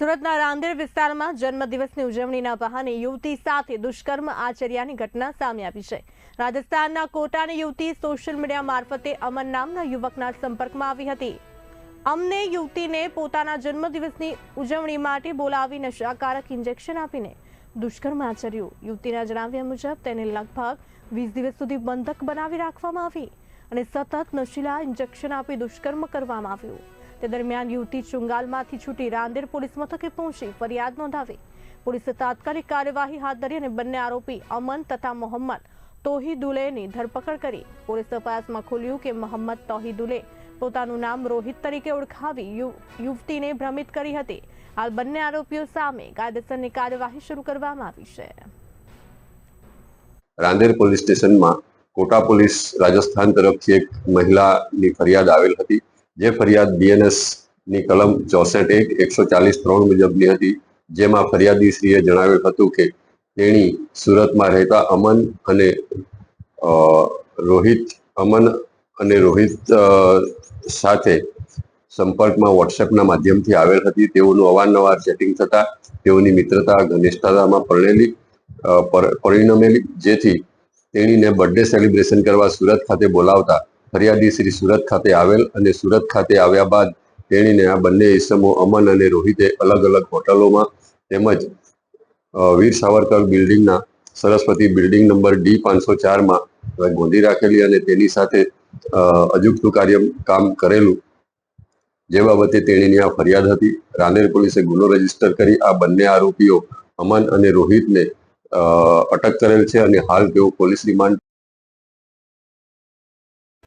સુરતના રાંદેર વિસ્તારમાં જન્મદિવસની ઉજવણીના બહાને યુવતી સાથે દુષ્કર્મ આચર્યાની ઘટના સામે આવી છે. રાજસ્થાનના કોટાની યુવતી સોશિયલ મીડિયા મારફતે અમન નામના યુવકના સંપર્કમાં આવી હતી. અમને યુવતીને પોતાના જન્મદિવસની ઉજવણી માટે બોલાવી નશાકારક ઇન્જેક્શન આપીને દુષ્કર્મ આચર્યું. યુવતીના જણાવ્યા મુજબ, તેને લગભગ વીસ દિવસ સુધી બંધક બનાવી રાખવામાં આવી અને સતત નશીલા ઇન્જેક્શન આપી દુષ્કર્મ કરવામાં આવ્યું. તે દરમિયાન યુવતી ચુંગાલમાંથી છૂટી રાંદેર પોલીસ મથકે પહોંચી ફરિયાદ નોંધાવી. પોલીસે તાત્કાલિક કાર્યવાહી હાથ ધરી અને બંને આરોપી અમન તથા મોહમ્મદ તોહિદુલેની ધરપકડ કરી. પોલીસ તપાસમાં ખુલ્યું કે મોહમ્મદ તોહિદુલે પોતાનું નામ રોહિત તરીકે ઓળખાવી યુવતીને ભ્રમિત કરી હતી. હાલ બંને આરોપીઓ સામે કાયદેસરની કાર્યવાહી શરૂ કરવામાં આવી છે. રાંદેર પોલીસ સ્ટેશનમાં કોટા પોલીસ રાજસ્થાન તરફથી એક મહિલાની ફરિયાદ આવેલ હતી. જે ફરિયાદ બીએનએસની કલમ ચોસઠ એક એકસો ચાલીસ ત્રણ મુજબની હતી, જેમાં ફરિયાદીશ્રીએ જણાવ્યું હતું કે તેણી સુરતમાં રહેતા અમન અને રોહિત, અમન અને રોહિત સાથે સંપર્કમાં વોટ્સએપના માધ્યમથી આવેલ હતી. તેઓનું અવારનવાર ચેટિંગ થતા તેઓની મિત્રતા, ઘનિષ્ઠતામાં પરણેલી પર- પરિણમેલી, જેથી તેણીને બર્થડે સેલિબ્રેશન કરવા સુરત ખાતે બોલાવતા ફરિયાદી શ્રી સુરત ખાતે આવેલ અને સુરત ખાતે આવ્યા બાદ તેણીને આ બંને ઇસમો અમન અને રોહિતે અલગ અલગ હોટલોમાં તેમજ વીર સાવરકર બિલ્ડિંગના સરસ્વતી બિલ્ડિંગ નંબર ડી પાંચસો ચારમાં ગોંધી રાખેલી અને તેની સાથે અજુગતું કાર્ય કામ કરેલું. જે બાબતે તેણીની આ ફરિયાદ હતી. રાનેર પોલીસે ગુનો રજિસ્ટર કરી આ બંને આરોપીઓ અમન અને રોહિતને અટક કરેલ છે અને હાલ તેઓ પોલીસ રિમાન્ડ